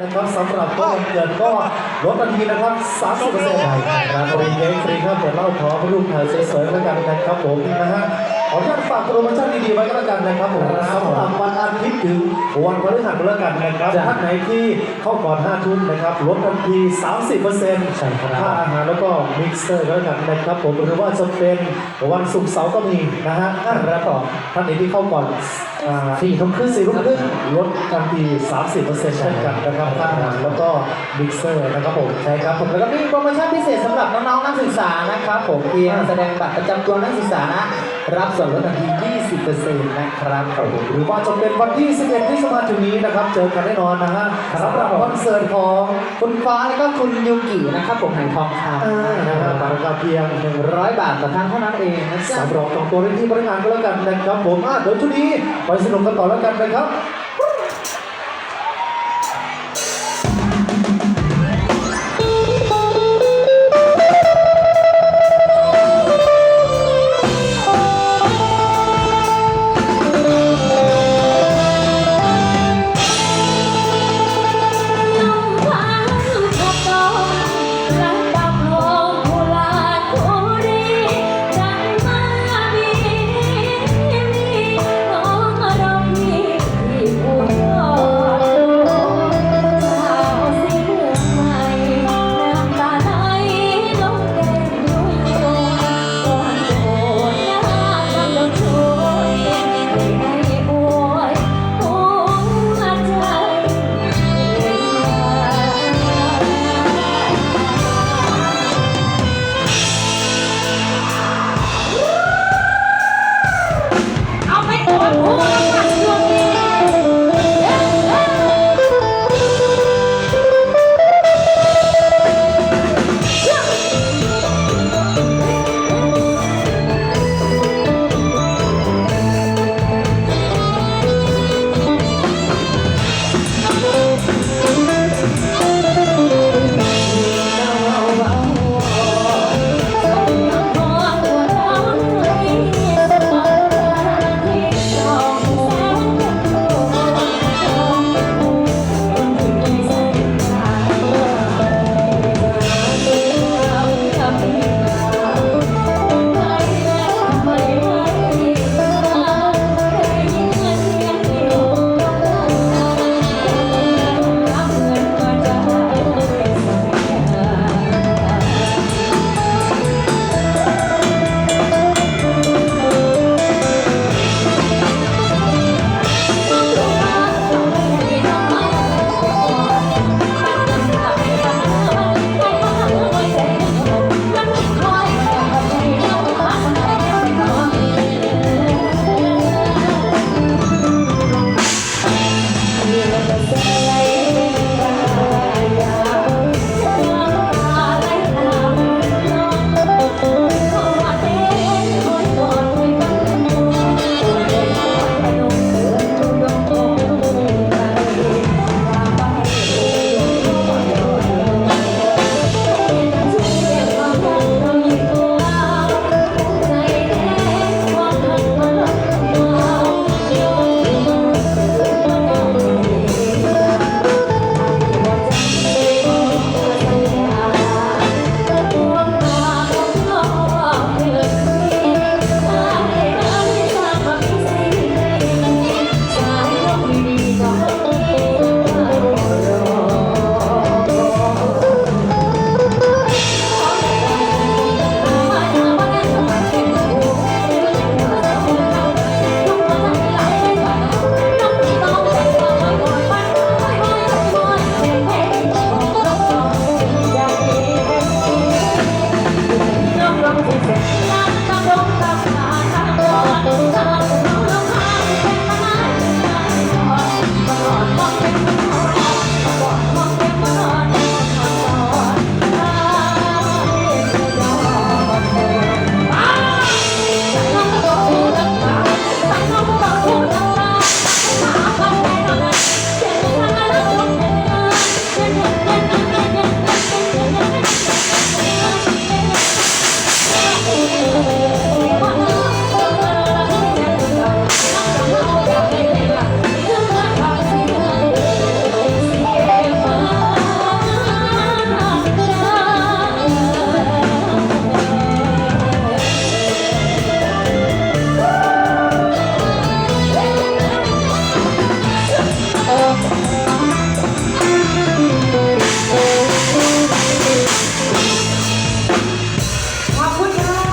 นะครับสำหรับตัวเกิดก็ลดทันทีนะครับ 30%เปอร์เซ็นต์ครับฟรีเค้กฟรีครับเปิดเหล้าขอรูปถ่ายสวยๆแล้วกันนะครับผมนะฮะขออนุญาตฝากโปรโมชั่นดีๆไว้ก็แล้วกันนะครับผมสำหรับวันอาทิตย์ถึงวันพฤหัสก็แล้วกันนะครับท่านไหนที่เข้าก่อน5ทุ่มนะครับลดทันที 30%ใช่ครับค่าอาหารแล้วก็มิกเซอร์ก็แล้วกันนะครับผมหรือว่าจะเป็นวันศุกร์เสาร์ก็มีนะฮะแล้วก็ท่านไหนที่เข้าก่อน สี่ทุ่มครึ่งสี่ทุ่มครึ่งลดทันที30%เช่นกันนะครับค่าอาหารแล้วก็มิกเซอร์นะครับผมใช่ครับผมแล้วก็มีโปรโมชั่นพิเศษสำหรับน้องๆนักศึกษานะครับผมเพียงแสดงบัตรประจำตัวนักศึกษานะรับส่วนลดทันที20%นะครับผมหรือว่าจะเป็นวันที่11พฤษภาคมนี้นะครับ เจอกันแน่นอนนะฮะสำหรับคอนเสิร์ตของคุณฟ้าแล้วก็คุณยูกินะครับผมไหทองคำอ่านะฮะราคาเพียงร้อยบาทต่อท่านเท่านั้นเองนะจ๊ะสำรองตรงตัวได้ที่บริการก็แล้วกันนะครับผมอะเดี๋ยวชุดนี้ไปสนุกกันต่อแล้วกันนะครับ